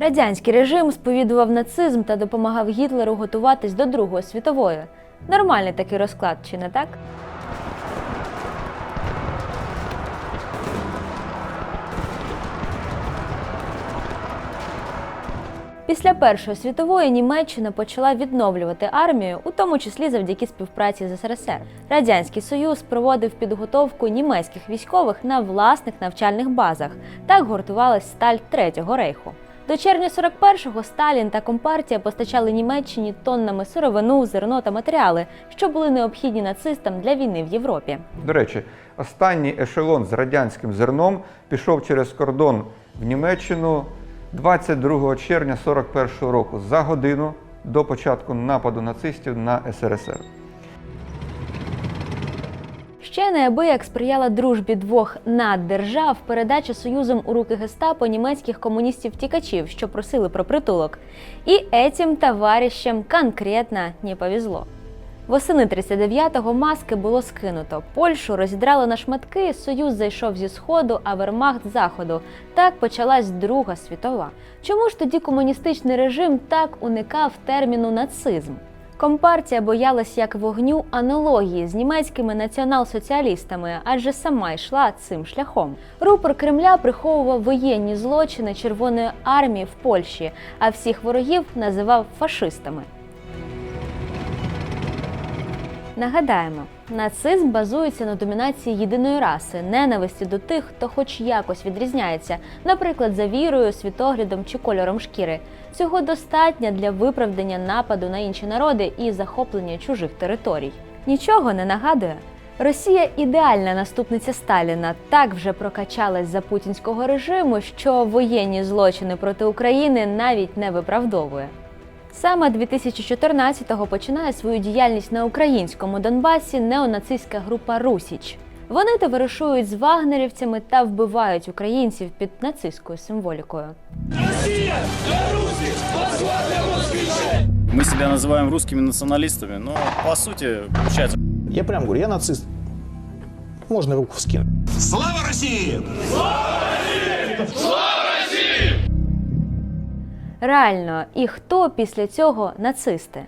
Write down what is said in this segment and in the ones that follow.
Радянський режим сповідував нацизм та допомагав Гітлеру готуватись до Другої світової. Нормальний такий розклад, чи не так? Після Першої світової Німеччина почала відновлювати армію, у тому числі завдяки співпраці з СРСР. Радянський Союз проводив підготовку німецьких військових на власних навчальних базах. Так гуртувалась сталь Третього рейху. До червня 41-го Сталін та Компартія постачали Німеччині тоннами сировину, зерно та матеріали, що були необхідні нацистам для війни в Європі. До речі, останній ешелон з радянським зерном пішов через кордон в Німеччину 22 червня 41-го року за годину до початку нападу нацистів на СРСР. Ще неабияк сприяла дружбі двох наддержав передача Союзом у руки гестапо німецьких комуністів-тікачів, що просили про притулок. І етім товаришам конкретно не повезло. Восени 39-го маски було скинуто. Польщу розідрали на шматки, Союз зайшов зі сходу, а Вермахт з заходу. Так почалась Друга світова. Чому ж тоді комуністичний режим так уникав терміну нацизм? Компартія боялась як вогню аналогії з німецькими націонал-соціалістами, адже сама йшла цим шляхом. Рупор Кремля приховував воєнні злочини Червоної армії в Польщі, а всіх ворогів називав фашистами. Нагадаємо, нацизм базується на домінації єдиної раси, ненависті до тих, хто хоч якось відрізняється, наприклад, за вірою, світоглядом чи кольором шкіри. Цього достатньо для виправдання нападу на інші народи і захоплення чужих територій. Нічого не нагадує. Росія ідеальна наступниця Сталіна так вже прокачалась за путінського режиму, що воєнні злочини проти України навіть не виправдовує. Саме 2014-го починає свою діяльність на українському Донбасі неонацистська група Русіч. Вони товаришують з вагнерівцями та вбивають українців під нацистською символікою. Мы себя называем русскими националистами, но по сути, получается, Я прям говорю, я нацист. Можно руку вскинуть. Слава России! Реально, і хто після цього нацисти?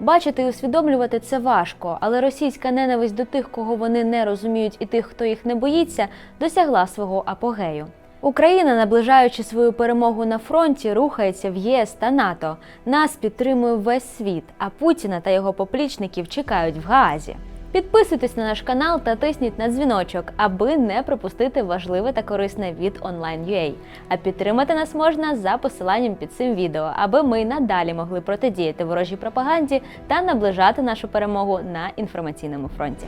Бачити і усвідомлювати це важко, але російська ненависть до тих, кого вони не розуміють, і тих, хто їх не боїться, досягла свого апогею. Україна, наближаючи свою перемогу на фронті, рухається в ЄС та НАТО. Нас підтримує весь світ, а Путіна та його поплічників чекають в Гаазі. Підписуйтесь на наш канал та тисніть на дзвіночок, аби не пропустити важливе та корисне від Online.ua. А підтримати нас можна за посиланням під цим відео, аби ми надалі могли протидіяти ворожій пропаганді та наближати нашу перемогу на інформаційному фронті.